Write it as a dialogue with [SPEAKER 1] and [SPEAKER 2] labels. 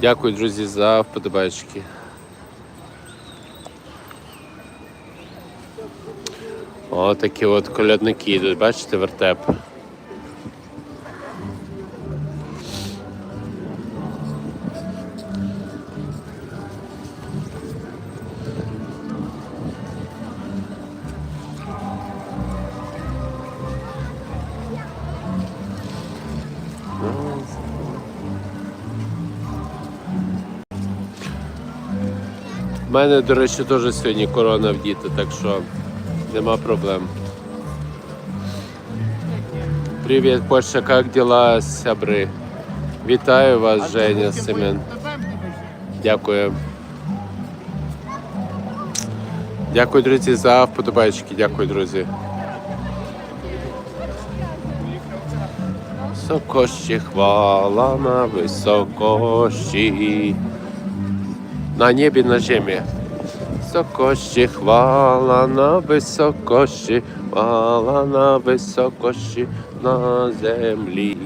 [SPEAKER 1] Дякую, друзі, за вподобайки. О, такі от колядники йдуть, бачите, вертеп. У мене, до речі, теж сьогодні корона в діти, так що нема проблем. Привіт, Польща, як діла, сябри? Вітаю вас, Женя, Семен. Дякую. Дякую, друзі, за вподобайки. Дякую, друзі. Високощі хвала на високощі. На небі, на землі. Високощі хвала на високощі, хвала на високощі на землі.